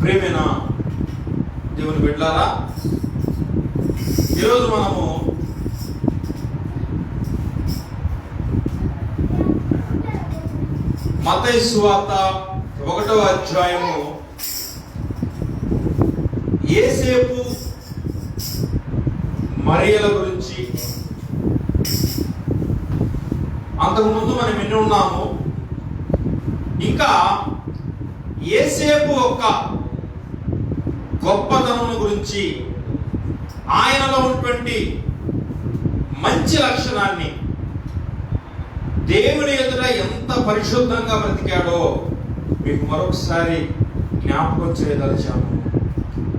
ప్రేమైన దేవుని బిడ్డారా ఈరోజు మనము మతయి సువార్త ఒకటవ అధ్యాయము ఏసేపు మరియల గురించి. అంతకుముందు మనం ఎన్ని ఉన్నాము ఇంకా ఏసేపు యొక్క గొప్పతనం గురించి ఆయనలో ఉన్నటువంటి మంచి లక్షణాన్ని దేవుని ఎదుట ఎంత పరిశుద్ధంగా బ్రతికాడో మీకు మరొకసారి జ్ఞాపకం చేయదలిచాము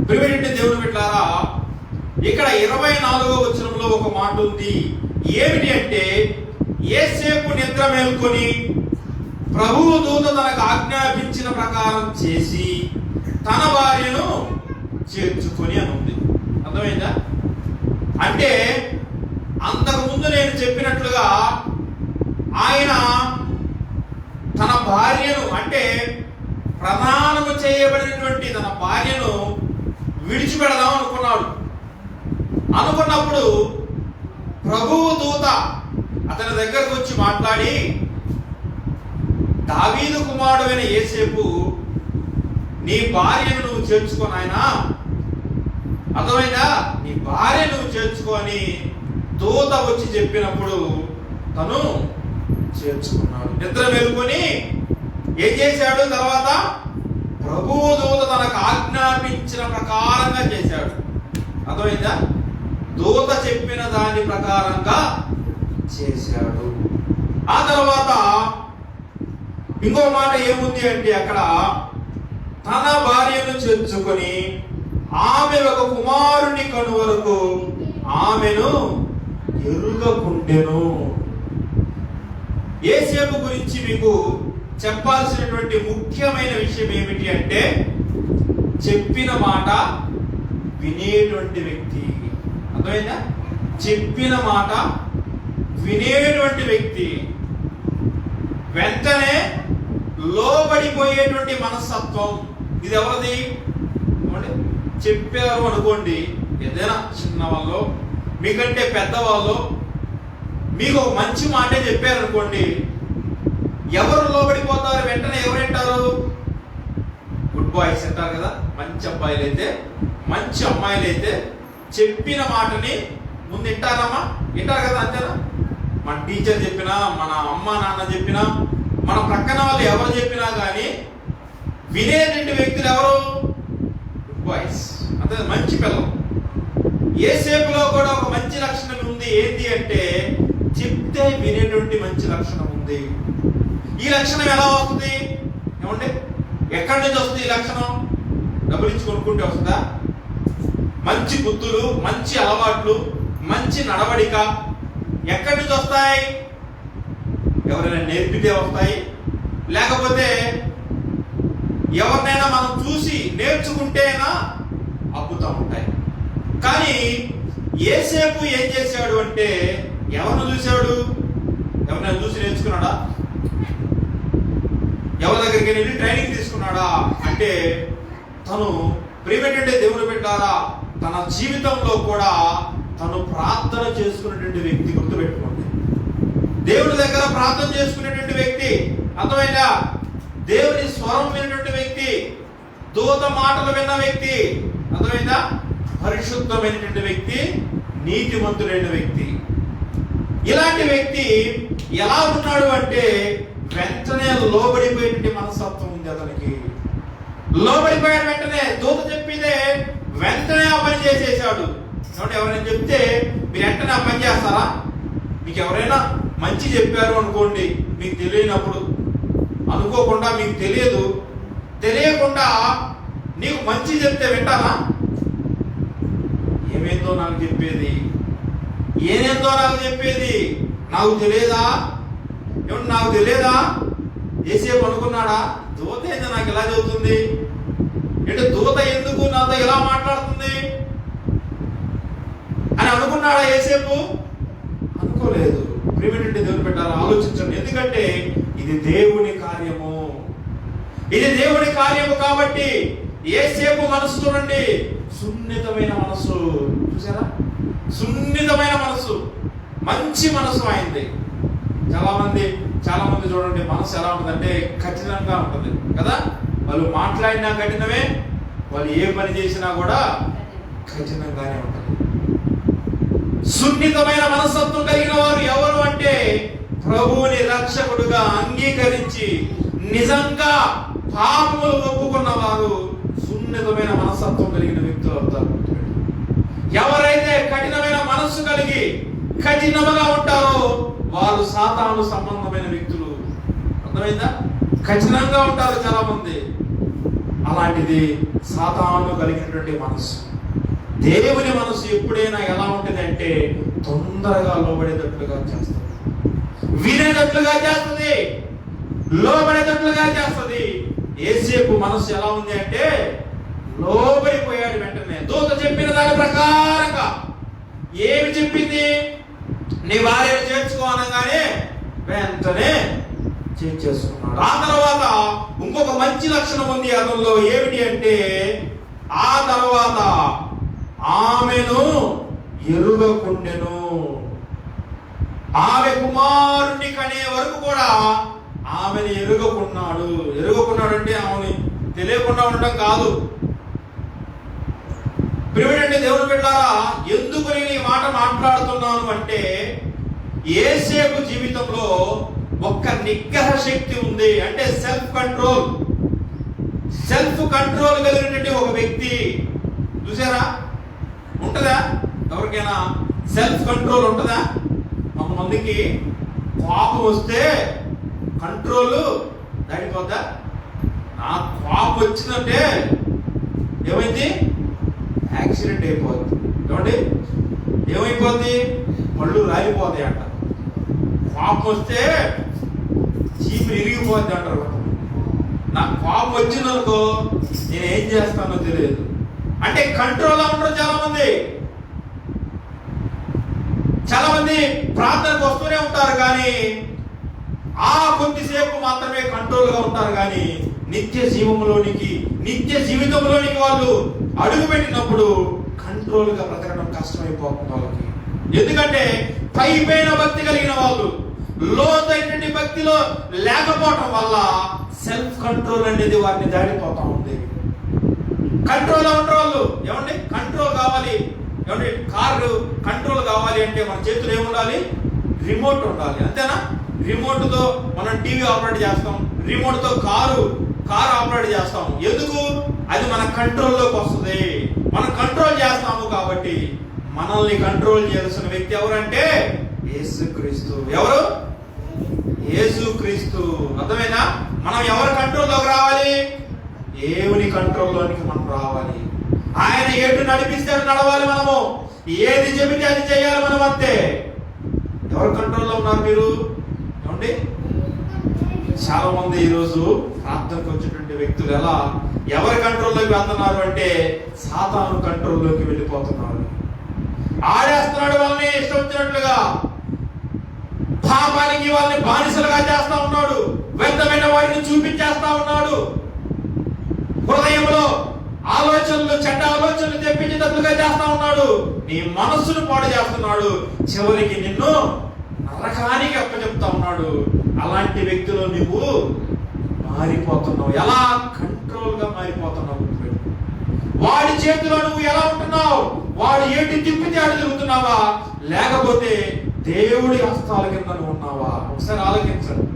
ప్రిమిటి దేవుని బిడ్డారా ఇక్కడ ఇరవై నాలుగో వచనంలో ఒక మాట ఉంది. ఏమిటి అంటే ఏసేపు నిద్ర మేల్కొని ప్రభువు దూత తనకు ఆజ్ఞాపించిన ప్రకారం చేసి తన భార్యను చేర్చుకొని అని ఉంది. అర్థమైందా? అంటే అంతకుముందు నేను చెప్పినట్లుగా ఆయన తన భార్యను అంటే ప్రధానము చేయబడినటువంటి తన భార్యను విడిచిపెడదాం అనుకున్నాడు. అనుకున్నప్పుడు ప్రభువు దూత అతని దగ్గరకు వచ్చి మాట్లాడి దావీదు కుమారుడైన ఏసేపు నీ భార్యను నువ్వు చేర్చుకొని ఆయన అర్థమైందా? నీ భార్య నువ్వు చేర్చుకొని దూత వచ్చి చెప్పినప్పుడు తను చేర్చుకున్నాడు. నిద్ర మేలుకొని ఏం చేశాడు? తర్వాత ప్రభువు దూత తనకు ఆజ్ఞాపించిన ప్రకారంగా చేశాడు. అర్థమైందా? దూత చెప్పిన దాని ప్రకారంగా చేశాడు. ఆ తర్వాత ఇంకో మాట ఏముంది అంటే అక్కడ తన భార్యను చేర్చుకొని ఆమె ఒక కుమారుని కను వరకు ఆమెను ఎరుగకుండెను. ఏసేపు గురించి మీకు చెప్పాల్సినటువంటి ముఖ్యమైన విషయం ఏమిటి అంటే చెప్పిన మాట వినేటువంటి వ్యక్తి. అర్థమైందా? చెప్పిన మాట వినేటువంటి వ్యక్తి. వెంటనే లోబడిపోయేటువంటి మనస్తత్వం. ఇది ఎవరిది చెప్పారు అనుకోండి ఏదైనా చిన్న వాళ్ళు మీకంటే పెద్దవాళ్ళు మీకు ఒక మంచి మాటే చెప్పారు అనుకోండి ఎవరు లోబడిపోతారు? వెంటనే ఎవరు వింటారు? గుడ్ బాయ్స్ అంటారు కదా? మంచి అబ్బాయిలు అయితే మంచి అమ్మాయిలు అయితే చెప్పిన మాటని ముందు వింటారమ్మా? వింటారు కదా అంతేనా? మన టీచర్ చెప్పినా మన అమ్మ నాన్న చెప్పినా మన ప్రక్కన వాళ్ళు ఎవరు చెప్పినా కానీ వినేటువంటి వ్యక్తులు ఎవరు? గుడ్ బాయ్స్ అంటే మంచి పిల్లలు. ఏ సేపులో కూడా ఒక మంచి లక్షణం ఉంది. ఏంటి అంటే చెప్తే వినేటువంటి మంచి లక్షణం ఉంది. ఈ లక్షణం ఎలా వస్తుంది? ఏమండి? ఎక్కడి నుంచి వస్తుంది ఈ లక్షణం? డబ్బులు ఇచ్చి కొనుక్కుంటే వస్తుందా? మంచి బుద్ధులు మంచి అలవాట్లు మంచి నడవడిక ఎక్కడి నుంచి వస్తాయి? ఎవరైనా నేర్పితే వస్తాయి. లేకపోతే ఎవరినైనా మనం చూసి నేర్చుకుంటేనా అబ్బుతా ఉంటాయి. కానీ ఏసేపు ఏం చేశాడు అంటే ఎవరిని చూశాడు? ఎవరినైనా చూసి నేర్చుకున్నాడా? ఎవరి దగ్గరికి వెళ్ళి ట్రైనింగ్ తీసుకున్నాడా? అంటే తను ప్రియమైనటువంటి దేవుని పెట్టారా తన జీవితంలో కూడా తను ప్రార్థన చేసుకునేటువంటి వ్యక్తి గుర్తుపెట్టుకున్నాడు దేవుడి దగ్గర ప్రార్థన చేసుకునేటువంటి వ్యక్తి. అర్థమైందా? దేవుని స్వరం వినటువంటి వ్యక్తి దూత మాటలు విన్న వ్యక్తి. అర్థమైందా? పరిశుద్ధమైనటువంటి వ్యక్తి నీతిమంతుడైన వ్యక్తి. ఇలాంటి వ్యక్తి ఎలా ఉన్నాడు అంటే వెంటనే లోబడిపోయేటువంటి మనస్తత్వం ఉంది అతనికి. లోబడిపోయిన వెంటనే. దూత చెప్పితే వెంటనే ఆ పని చేసేసాడు. ఏమంటే ఎవరైనా చెప్తే మీరు వెంటనే ఆ పని చేస్తారా? మీకు ఎవరైనా మంచి చెప్పారు అనుకోండి మీకు తెలియనప్పుడు. అనుకోకుండా మీకు తెలియదు. తెలియకుండా నీకు మంచి చెప్తే వింటారా ఏమేందో నాకు చెప్పేది? ఏనేందో నాకు చెప్పేది? నాకు తెలియదా? ఏమంటే నాకు తెలియదా? ఏసేపు అనుకున్నాడా? దూత ఏంది నాకు ఎలా చదువుతుంది అంటే దూత ఎందుకు నాతో ఎలా మాట్లాడుతుంది? అని అనుకున్నాడా ఏసేపు? అనుకోలేదు. ప్రిమిటెంట్ దేవుని పెట్టారు ఆలోచించండి. ఎందుకంటే ఇది దేవుని కార్యము. ఇది దేవుడి కార్యము కాబట్టి ఏసేపు మనసు చూడండి సున్నితమైన మనసు. చూసారా సున్నితమైన మనసు. మంచి మనసు అయింది చాలా మంది చాలా మంది చూడండి మనసు ఎలా ఉంటుందంటే కఠినంగా ఉంటుంది. కదా? వాళ్ళు మాట్లాడినా కఠినమే వాళ్ళు ఏ పని చేసినా కూడా కఠినంగానే ఉంటుంది. సున్నితమైన మనస్తత్వం కలిగిన వారు ఎవరు అంటే ప్రభువుని రక్షకుడుగా అంగీకరించి నిజంగా పాపములు ఒప్పుకున్న వారు సున్నితమైన మనస్తత్వం కలిగిన వ్యక్తులు అవుతారు. ఎవరైతే కఠినమైన మనస్సు కలిగి కఠినముగా ఉంటారో వారు సాతాను సంబంధమైన వ్యక్తులు. అర్థమైందా? కఠినంగా ఉంటారు చాలా మంది అలాంటిది సాతాను కలిగినటువంటి మనస్సు. దేవుని మనసు ఎప్పుడైనా ఎలా ఉంటుంది అంటే తొందరగా లోబడేటట్లుగా చేస్తుంది. వినేటట్లుగా చేస్తుంది. లోబడేటట్లుగా చేస్తుంది. ఏసేపు మనసు ఎలా ఉంది అంటే లోబడిపోయాడు వెంటనే. దూత చెప్పిన దాని ప్రకారంగా ఏమి చెప్పింది? నీ భార్యను చేర్చుకో అనగానే వెంటనే చేర్చేసుకున్నాడు. ఆ తర్వాత ఇంకొక మంచి లక్షణం ఉంది అతనిలో ఏమిటి అంటే ఆ తర్వాత ఆమెను ఎరుగకుండెను. ఆమె కుమారుని కనే వరకు కూడా ఆమెను ఎరుగకున్నాడు. ఎరుగకున్నాడు అంటే ఆమెని తెలియకుండా ఉండటం కాదు. ప్రియుడంటే దేవుడు బిడ్డారా ఎందుకు నేను ఈ మాట మాట్లాడుతున్నాను అంటే ఏసేపు జీవితంలో ఒక్క నిగ్రహ శక్తి ఉంది అంటే సెల్ఫ్ కంట్రోల్. సెల్ఫ్ కంట్రోల్ కలిగినటువంటి ఒక వ్యక్తి. చూసారా ఉంటుందా? ఎవరికైనా సెల్ఫ్ కంట్రోల్ ఉంటుందా? కొంతమందికి కోపం వస్తే కంట్రోల్ దాటిపోద్దా నా కోపం వచ్చిందంటే ఏమైంది? యాక్సిడెంట్ అయిపోద్ది. ఏమండి? ఏమైపోద్ది? పళ్ళు రాలిపోతాయి అంట. కోపం వస్తే చీపు ఇరిగిపోద్ది అంటారు నాకు కోపం వచ్చిందనుకో నేను ఏం చేస్తానో తెలియదు. అంటే కంట్రోల్లో ఉండరు చాలా మంది చాలా మంది ప్రార్థనకు వస్తూనే ఉంటారు కానీ ఆ కొద్దిసేపు మాత్రమే కంట్రోల్గా ఉంటారు కానీ నిత్య జీవంలోనికి నిత్య జీవితంలోనికి వాళ్ళు అడుగు పెట్టినప్పుడు కంట్రోల్గా బ్రతకడం కష్టమైపోతుంది వాళ్ళకి. ఎందుకంటే పై పైన భక్తి కలిగిన వాళ్ళు లోతైనటువంటి భక్తిలో లేకపోవటం వల్ల సెల్ఫ్ కంట్రోల్ అనేది వారిని దాడిపోతాం కంట్రోల్లో కంట్రోల్ ఉంటారు వాళ్ళు. ఏమండి? కంట్రోల్ కావాలి. ఏమండి? కారు కంట్రోల్ కావాలి అంటే మన చేతులు ఏముండాలి? రిమోట్ ఉండాలి. అంతేనా? రిమోట్తో మనం టీవీ ఆపరేట్ చేస్తాం. రిమోట్తో కారు కారు ఆపరేట్ చేస్తాం. ఎందుకు? అది మన కంట్రోల్లోకి వస్తుంది. మనం కంట్రోల్ చేస్తాము కాబట్టి మనల్ని కంట్రోల్ చేయాల్సిన వ్యక్తి ఎవరంటే? యేసుక్రీస్తు. ఎవరు? యేసుక్రీస్తు. అర్థమైనా మనం ఎవరు కంట్రోల్లోకి రావాలి? దేవుని కంట్రోల్లోనికి మనం రావాలి. ఆయన ఏడు నడిపిస్తే నడవాలి మనము. ఏది చెబితే అది చేయాలి మనం అంతే. ఎవరి కంట్రోల్లో ఉన్నారు మీరు? ఏమండి? చాలా మంది ఈరోజు ప్రార్థనకు వచ్చినటువంటి వ్యక్తులు ఎలా? ఎవరి కంట్రోల్లోకి వెళ్తున్నారు అంటే సాతాను కంట్రోల్లోకి వెళ్ళిపోతున్నారు. ఆడేస్తున్నాడు వాళ్ళని ఇష్టం వచ్చినట్లుగా. పాపానికి వాళ్ళని బానిసలుగా చేస్తా ఉన్నాడు. వ్యర్థమైన వాటిని చూపించేస్తా ఉన్నాడు. హృదయంలో ఆలోచనలు చెడ్డ ఆలోచనలు తెప్పించేటట్లుగా చేస్తా ఉన్నాడు. నీ మనస్సును పాడు చేస్తున్నాడు. చివరికి నిన్ను నరకానికి అప్పచెప్తా ఉన్నాడు. అలాంటి వ్యక్తులు నువ్వు మారిపోతున్నావు. ఎలా కంట్రోల్గా మారిపోతున్నావు వాడి చేతిలో నువ్వు ఎలా ఉంటున్నావు? వాడు ఏంటి తిప్పితే అడు తిరుగుతున్నావా? లేకపోతే దేవుడి హస్తాల కింద నువ్వు ఉన్నావా? ఒకసారి ఆలోచించండి.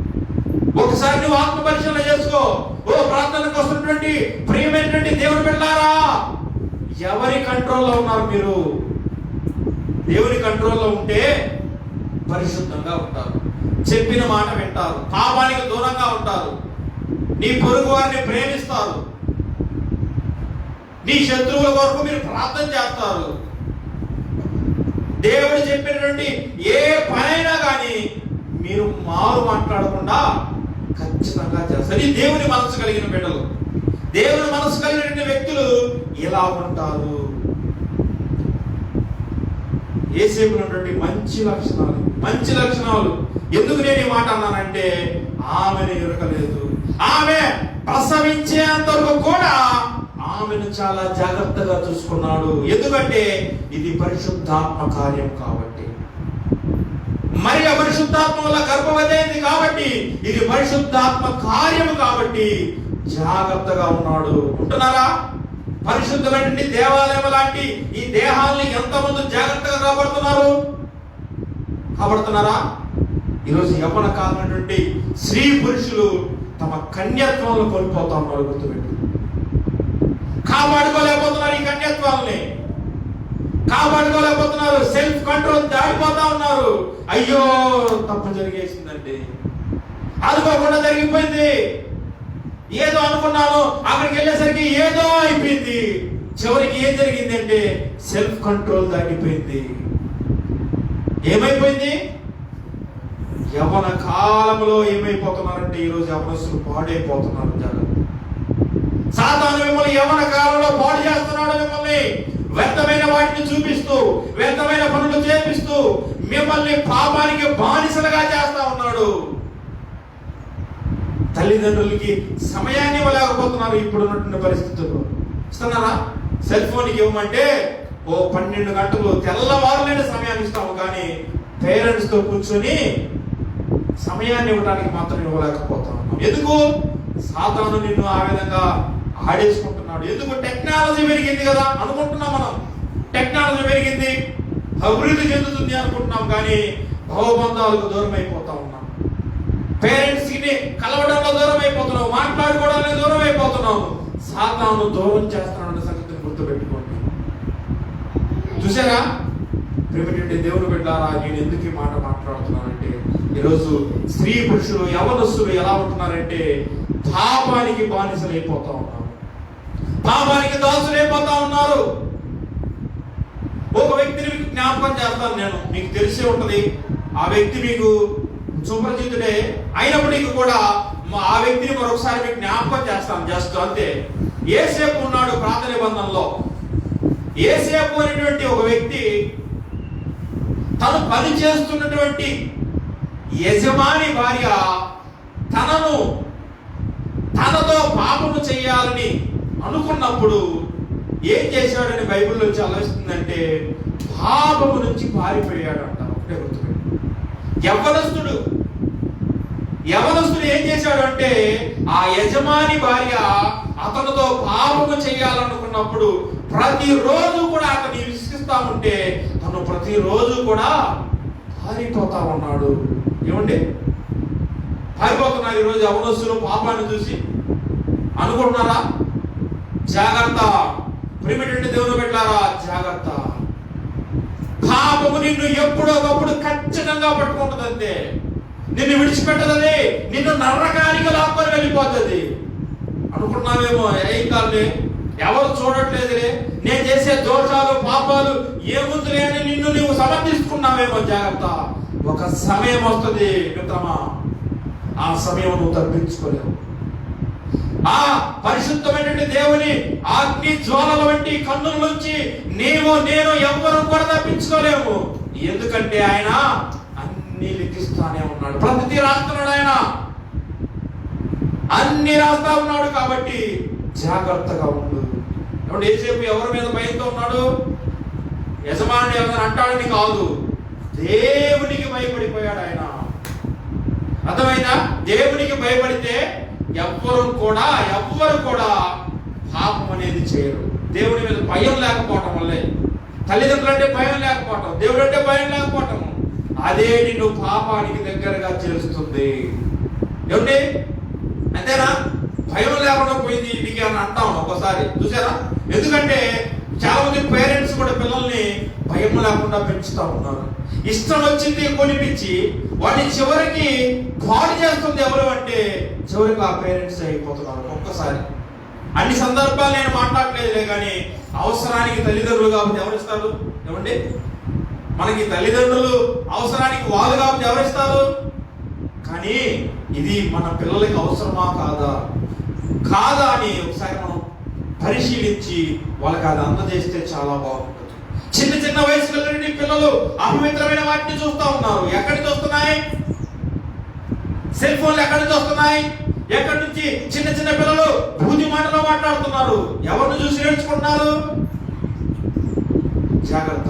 ఒకసారి నువ్వు ఆత్మ పరిశీలన చేసుకో. ఓ ప్రార్థనకు వస్తున్నటువంటి ప్రియమైనటువంటి దేవుడు పెట్టారా ఎవరి కంట్రోల్లో ఉన్నారు మీరు? దేవుని కంట్రోల్లో ఉంటే పరిశుద్ధంగా ఉంటారు. చెప్పిన మాట వింటారు. పాపానికి దూరంగా ఉంటారు. నీ పొరుగు వారిని ప్రేమిస్తారు. నీ శత్రువుల కొరకు మీరు ప్రార్థన చేస్తారు. దేవుడు చెప్పినటువంటి ఏ పనైనా కానీ మీరు మారు మాట్లాడకుండా ఖచ్చితంగా చేస్తారు. ఇది దేవుని మనసు కలిగిన బిడ్డలు దేవుని మనసు కలిగినటువంటి వ్యక్తులు ఇలా ఉంటారు? ఏసేపు ఉన్నటువంటి మంచి లక్షణాలు మంచి లక్షణాలు. ఎందుకు నేను ఈ మాట అన్నానంటే ఆమెను ఎరకలేదు. ఆమె ప్రసవించేంత వరకు కూడా ఆమెను చాలా జాగ్రత్తగా చూసుకున్నాడు. ఎందుకంటే ఇది పరిశుద్ధాత్మ కార్యం కాబట్టి. మరి పరిశుద్ధాత్మ వల్ల గర్భవతి కాబట్టి? ఇది పరిశుద్ధాత్మ కార్యము కాబట్టి జాగ్రత్తగా ఉన్నాడు. ఉంటున్నారా? పరిశుద్ధమైనటువంటి దేవాలయం లాంటి ఈ దేహాల్ని ఎంతమంది జాగ్రత్తగా కాపాడుతున్నారు? కాపాడుతున్నారా? ఈరోజు యవ్వన కాలమైనటువంటి స్త్రీ పురుషులు తమ కన్యత్వంలో కోల్పోతా ఉన్నారు గుర్తుపెట్టు. కాపాడుకోలేకపోతున్నారు ఈ కన్యత్వాల్ని. కాపాడుకోలేకపోతున్నారు. సెల్ఫ్ కంట్రోల్ దాటిపోతా ఉన్నారు. అయ్యో తప్పు జరిగేసిందండి. అనుకోకుండా జరిగిపోయింది. ఏదో అనుకున్నాను అక్కడికి వెళ్ళేసరికి ఏదో అయిపోయింది. చివరికి ఏం జరిగిందంటే సెల్ఫ్ కంట్రోల్ దాటిపోయింది. ఏమైపోయింది? యవన కాలంలో ఏమైపోతున్నారంటే ఈరోజు యవనస్తులు పాడైపోతున్నారు జాగ్రత్త సాధారణ మిమ్మల్ని యవన కాలంలో పాడు చేస్తున్నాడు మిమ్మల్ని. వ్యర్థమైన వాటిని చూపిస్తూ వ్యర్థమైన పనులు చేపిస్తూ మిమ్మల్ని పాపానికి బానిసలుగా చేస్తా ఉన్నాడు. తల్లిదండ్రులకి సమయాన్ని ఇవ్వలేకపోతున్నారు ఇప్పుడు ఉన్నటువంటి పరిస్థితుల్లో. ఇస్తున్నారా సెల్ ఫోన్కి ఇవ్వమంటే ఓ పన్నెండు గంటలు తెల్లవారులేని సమయాన్ని ఇస్తాము కానీ పేరెంట్స్తో కూర్చొని సమయాన్ని ఇవ్వడానికి మాత్రం ఇవ్వలేకపోతా ఉన్నాం ఎందుకు? సాతాను నిన్ను ఆ విధంగా ఆడేసుకుంటున్నాడు. ఎందుకు? టెక్నాలజీ పెరిగింది కదా అనుకుంటున్నాం మనం. టెక్నాలజీ పెరిగింది. అభివృద్ధి చెందుతుంది అనుకుంటున్నాం కానీ భవబంధాలకు దూరం అయిపోతా ఉన్నాం. పేరెంట్స్కి కలవడంలో దూరం అయిపోతున్నాం మాట్లాడుకోవడానికి దూరం అయిపోతున్నావు సాతాను దూరం చేస్తున్నాడు సంగతిని గుర్తుపెట్టుకోండి. చూసారా ప్రేమిటి దేవుని బిడ్డారా నేను ఎందుకు ఈ మాట మాట్లాడుతున్నానంటే ఈరోజు స్త్రీ పురుషులు యవనస్సులు ఎలా ఉంటున్నారంటే పాపానికి బానిసలు అయిపోతా ఉన్నారు లాభానికి దాసులు ఉన్నారు. ఒక వ్యక్తిని మీకు జ్ఞాపకం చేస్తాను నేను. మీకు తెలిసే ఉంటది. ఆ వ్యక్తి మీకు సుపరిచితుడే అయినప్పటికీ కూడా ఆ వ్యక్తిని మరొకసారి మీకు జ్ఞాపకం చేస్తాను. జస్ట్ అంతే. ఏసేపు ఉన్నాడు ప్రాత నిబంధనలో. ఏసేపు అనేటువంటి ఒక వ్యక్తి తను పని చేస్తున్నటువంటి యజమాని భార్య తనను తనతో పాపము చేయాలని అనుకున్నప్పుడు ఏం చేశాడని బైబిల్లో చదివిస్తుందంటే పాపము నుంచి పారిపోయాడు అంట ఒకటే గుర్తుపెట్టి. యవనస్తుడు యవనస్తుడు ఏం చేశాడు అంటే ఆ యజమాని భార్య అతనితో పాపము చేయాలనుకున్నప్పుడు ప్రతిరోజు కూడా అతని విసిగిస్తా ఉంటే తను ప్రతిరోజు కూడా పారిపోతా ఉన్నాడు. ఏమండి? పారిపోతున్నారు ఈరోజు యవనస్తులు పాపాన్ని చూసి. అనుకుంటున్నారా? జాగ్రత్త. ప్రిమిటెంట్ దేవుని పెట్టారా జాగ్రత్త. పాపము నిన్ను ఎప్పుడో ఒకప్పుడు ఖచ్చితంగా పట్టుకుంటుంది అంతే నిన్ను విడిచిపెట్టదని నిన్ను నరకానికి లాక్కొని వెళ్ళిపోతుంది. అనుకున్నామేమో ఏం కాదులే ఎవరు చూడట్లేదులే. నేను చేసే దోషాలు పాపాలు ఏముందిలే అని నిన్ను నువ్వు సమర్థిస్తున్నావేమో జాగ్రత్త. ఒక సమయం వస్తుంది మిత్రమా. ఆ సమయం నువ్వు తప్పించుకోలేవు. ఆ పరిశుద్ధమైనటువంటి దేవుని అగ్ని జ్వాలల వంటి కన్నుల నుంచి నీవు నేను ఎవ్వరూ కూడా తప్పించుకోలేము. ఎందుకంటే ఆయన అన్ని లెక్కిస్తానే ఉన్నాడు. ప్రతిదీ రాస్తున్నాడు ఆయన. అన్ని రాస్తా ఉన్నాడు కాబట్టి జాగ్రత్తగా ఉండు. ఎవడు ఏసేపు ఎవరి మీద భయంతో ఉన్నాడు? యజమాని ఎవరైనా అంటాడని కాదు. దేవునికి భయపడిపోయాడు ఆయన. అర్థమైందా? దేవునికి భయపడితే ఎవ్వరు కూడా ఎవ్వరు కూడా పాపం అనేది చేయరు. దేవుని మీద భయం లేకపోవటం వల్లే. తల్లిదండ్రులు అంటే భయం లేకపోవటం దేవుడు అంటే భయం లేకపోవటం. అదే నిన్ను పాపానికి దగ్గరగా చేరుస్తుంది. ఏమండి? అంతేనా? భయం లేకుండా పోయింది ఇంటికి అని అంటాం ఒకసారి చూసారా? ఎందుకంటే చాలా మంది పేరెంట్స్ కూడా పిల్లల్ని భయం లేకుండా పెంచుతా ఉన్నారు. ఇష్టం వచ్చింది కొనిపించి వాడిని చివరికి పాడు చేస్తుంది ఎవరు అంటే చివరికి ఆ పేరెంట్స్ అయిపోతున్నారు. ఒక్కసారి. అన్ని సందర్భాలు నేను మాట్లాడలేదులే కానీ అవసరానికి తల్లిదండ్రులు కాబట్టి ఎవరిస్తారు ఏమండి? మనకి తల్లిదండ్రులు అవసరానికి వాళ్ళు కాబట్టి ఎవరిస్తారు కానీ ఇది మన పిల్లలకి అవసరమా కాదా? కాదా అని ఒకసారి మనం పరిశీలించి వాళ్ళకి అది అందజేస్తే చాలా బాగుంటుంది. చిన్న చిన్న వయసులో పిల్లలు అపవిత్రమైన వాటిని చూస్తూ ఉన్నారు. ఎక్కడికి నుంచి వస్తున్నాయి? సెల్ ఫోన్లు ఎక్కడి నుంచి వస్తున్నాయి? ఎక్కడి నుంచి చిన్న చిన్న పిల్లలు నేర్చుకుంటున్నారు ఎవరిని చూసి నేర్చుకుంటున్నారు జాగ్రత్త.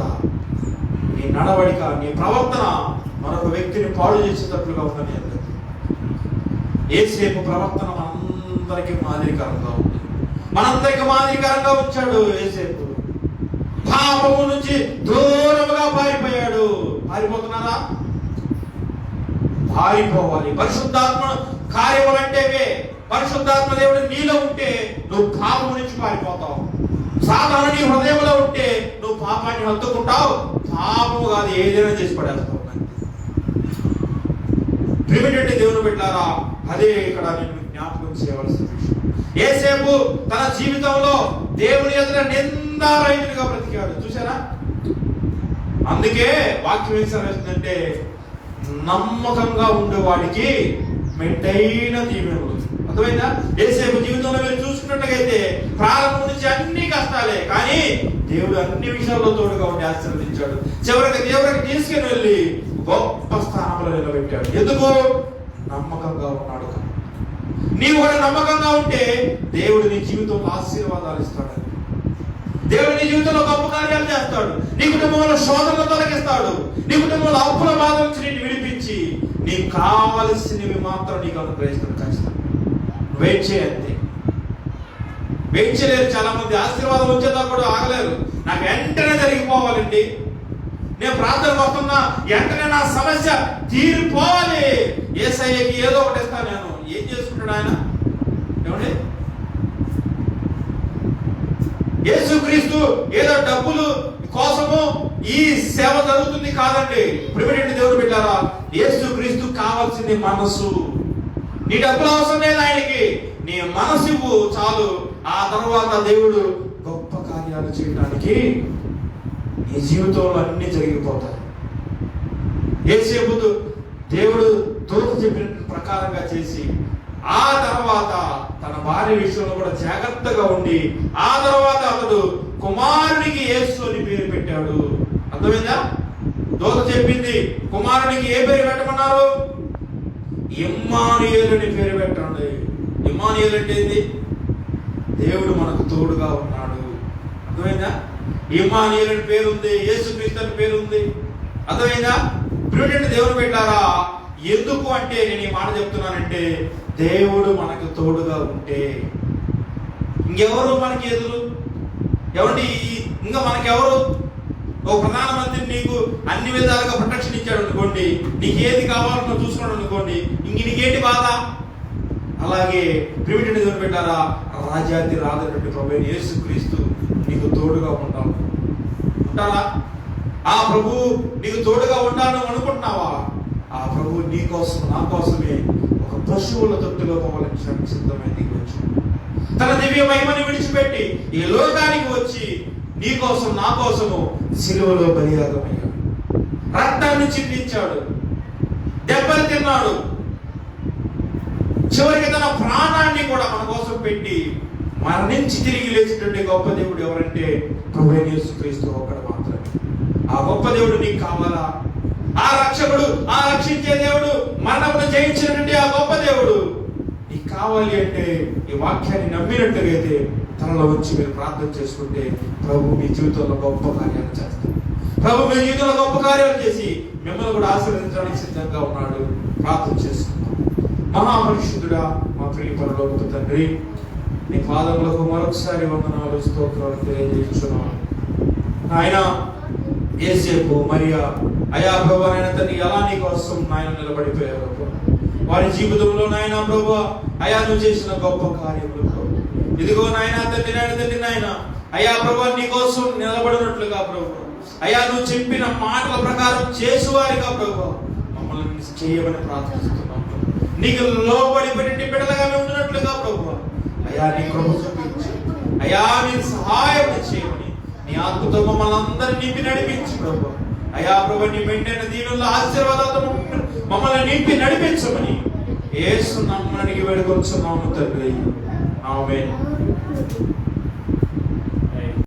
నీ నడవడిక నీ ప్రవర్తన మరొక వ్యక్తిని పాడు చేసేటట్లుగా ఉందని ఏసేపు ప్రవర్తన మనందరికీ మాదిరికరంగా ఉంది. మనందరికీ మాదిరికరంగా వచ్చాడు ఏసేపు. పాపము నుంచి దూరముగా పారిపోయాడు. పారిపోతున్నారా? పారిపోవాలి పరిశుద్ధాత్మ కార్యములు అంటేవే పరిశుద్ధాత్మ దేవుడు నీలో ఉంటే నువ్వు పాపం నుంచి పారిపోతావు. సాధారణ నీ హృదయంలో ఉంటే నువ్వు పాపాన్ని హత్తుకుంటావు. పాపము కాదు ఏదైనా చేసి పడేస్తావు ప్రిమిటెంట్ దేవుని పెట్టారా అదే ఇక్కడ నేను జ్ఞాపకం చేయవలసిన విషయం. ఏసేపు తన జీవితంలో దేవుని ఎదుట నిందారహితుడిగా బ్రతికాడు. చూసారా అందుకే వాక్యం ఏం సరేస్తుందంటే నమ్మకంగా ఉండేవాడికి మెంటైన దీవెనలు అర్థమైందా? ఏసేపు జీవితంలో మీరు చూసుకున్నట్లయితే ప్రారంభం నుంచి అన్ని కష్టాలే కానీ దేవుడు అన్ని విషయాల్లో తోడుగా ఉండి ఆశీర్వదించాడు. చివరికి దేవుడికి తీసుకుని వెళ్ళి గొప్ప స్థానంలో నిలబెట్టాడు. ఎందుకు? నమ్మకంగా ఉన్నాడు నీవు కూడా నమ్మకంగా ఉంటే దేవుడు నీ జీవితంలో ఆశీర్వాదాలు ఇస్తాడు. దేవుడు నీ జీవితంలో గొప్ప కార్యాలు చేస్తాడు. నీ కుటుంబంలో శోధనలు తొలగిస్తాడు. నీ కుటుంబంలో అప్పుల బాధ నుంచి నిన్ను విడిపించి నీకు కావలసినవి మాత్రం నీకు అనుగ్రహిస్తాడు ఖచ్చితంగా వెయిట్ చేయండి వెయిట్ చేయలేరు చాలా మంది ఆశీర్వాదం వచ్చేదా కూడా ఆగలేరు. నాకు వెంటనే జరిగిపోవాలండి. నేను ప్రార్థన వస్తున్నా వెంటనే నా సమస్య తీరిపోవాలి. ఏసయ్యకి ఏదో ఒకటి ఇస్తాను నేను. ఏం చేసుకుంటాడు ఆయన? ఏమండి? యేసుక్రీస్తు ఏదో డబ్బులు కోసము ఈ సేవ జరుగుతుంది కాదండి. ప్రిమిడెంట్ దేవుడు పెట్టారా యేసుక్రీస్తు కావాల్సింది మనసు. నీ డబ్బులు అవసరం లేదు ఆయనకి. నీ మనసు చాలు. ఆ తర్వాత దేవుడు గొప్ప కార్యాలు చేయడానికి నీ జీవితంలో అన్ని జరిగిపోతాయి. ఏసేపు దేవుడు దూత చెప్పిన ప్రకారంగా చేసి ఆ తర్వాత తన భార్య విషయంలో కూడా జాగ్రత్తగా ఉండి ఆ తర్వాత అతడు కుమారునికి యేసు అని పేరు పెట్టాడు. అర్థమైందా? దోత చెప్పింది కుమారునికి ఏ పేరు పెట్టమన్నారు? ఇమ్మానుయేలు అని పేరు పెట్టండి. ఇమ్మానుయేలు అంటే ఏంది? దేవుడు మనకు తోడుగా ఉన్నాడు. అర్థమైందా? ఇమ్మానుయేలు అని పేరు ఉంది యేసుక్రీస్తు అని పేరు ఉంది. అర్థమైందా? ప్రిమిటెంట్ దేవుడు పెట్టారా ఎందుకు అంటే నేను ఈ మాట చెప్తున్నానంటే దేవుడు మనకు తోడుగా ఉంటే. ఇంకెవరు మనకి ఎదురు? ఎవరి ఇంకా మనకెవరు? ఒక ప్రధానమంత్రి నీకు అన్ని విధాలుగా ప్రొటెక్షన్ ఇచ్చాడు అనుకోండి నీకు ఏది కావాలో చూసుకున్నాడు అనుకోండి ఇంక నీకేంటి బాధ? అలాగే ప్రిమిటెడ్ దేవుడు పెట్టారా? రాజాది రాదటువంటి ప్రభు అయిన యేసుక్రీస్తు నీకు తోడుగా ఉంటాను ఉంటారా ఆ ప్రభు నీకు తోడుగా ఉంటాను అనుకుంటున్నావా? ఆ ప్రభు నీ కోసం నా కోసమే ఒక పశువుల తొట్టులో పోవాలని సిద్ధమై నీకు వచ్చి తన దివ్య మహిమని విడిచిపెట్టి ఈ లోకానికి వచ్చి నీ కోసం నా కోసము సిలువలో బలియాగమయ్యాడు. రక్తాన్ని చిందించాడు. దెబ్బలు తిన్నాడు. చివరికి తన ప్రాణాన్ని కూడా మన కోసం పెట్టి మరణించి తిరిగి లేచినటువంటి గొప్ప దేవుడు ఎవరంటే ప్రభు అయిన యేసుక్రీస్తు ఒక్కడు మాత్రమే. ఆ గొప్ప దేవుడు నీకు కావాలా? ఆ రక్షకుడు ఆ రక్షించే దేవుడు మరణమును జయించినటువంటి ఆ గొప్ప దేవుడు. నీకు కావాలి అంటే ఈ వాక్యాన్ని నమ్మినట్టుగా తనలో వచ్చి మీరు ప్రార్థన చేసుకుంటే ప్రభు మీ జీవితంలో గొప్ప కార్యాలు చేస్తాడు. ప్రభు మీ జీవితంలో గొప్ప కార్యాలు చేసి మిమ్మల్ని కూడా ఆశీర్వదించడానికి సిద్ధంగా ఉన్నాడు. ప్రార్థన చేసుకుంటాం మహాపరిశుద్ధుడా మా ప్రియ పరలోక తండ్రి నీ పాదములకు మరొకసారి వందనాలు స్తోత్రాలు తెలియజేస్తున్నాను ఆయన ఏసేపు మరియా అయా ప్రభు ఆయన తండ్రి ఎలా నీ కోసం నాయన నిలబడిపోయారు వారి జీవితంలో నాయన ప్రభు అయా నువ్వు చేసిన గొప్ప కార్యములు ఇదిగో నాయన తండ్రి నాయన తండ్రి నాయన. అయా ప్రభు నీ కోసం నిలబడినట్లుగా ప్రభు. అయా నువ్వు చెప్పిన మాటల ప్రకారం చేసేవారిగా ప్రభు. మమ్మల్ని చేయమని ప్రార్థిస్తున్నాం ప్రభు. నీకు లోబడిపోయిన బిడ్డలుగా ఉన్నట్లుగా ప్రభు. అయా నీ కృప చూపించి అయా నీ సహాయం చేయ నీ ఆత్మతో మమ్మల్ని అందరినీ నింపి నడిపించు ప్రభు. అయా ప్రభు నీ మెండైన దీనుల్లో ఆశీర్వాదాలతో మమ్మల్ని నింపి నడిపించమని. ఏసు నమ్మడానికి వేడుకొచ్చున్నాము తండ్రి. ఆమె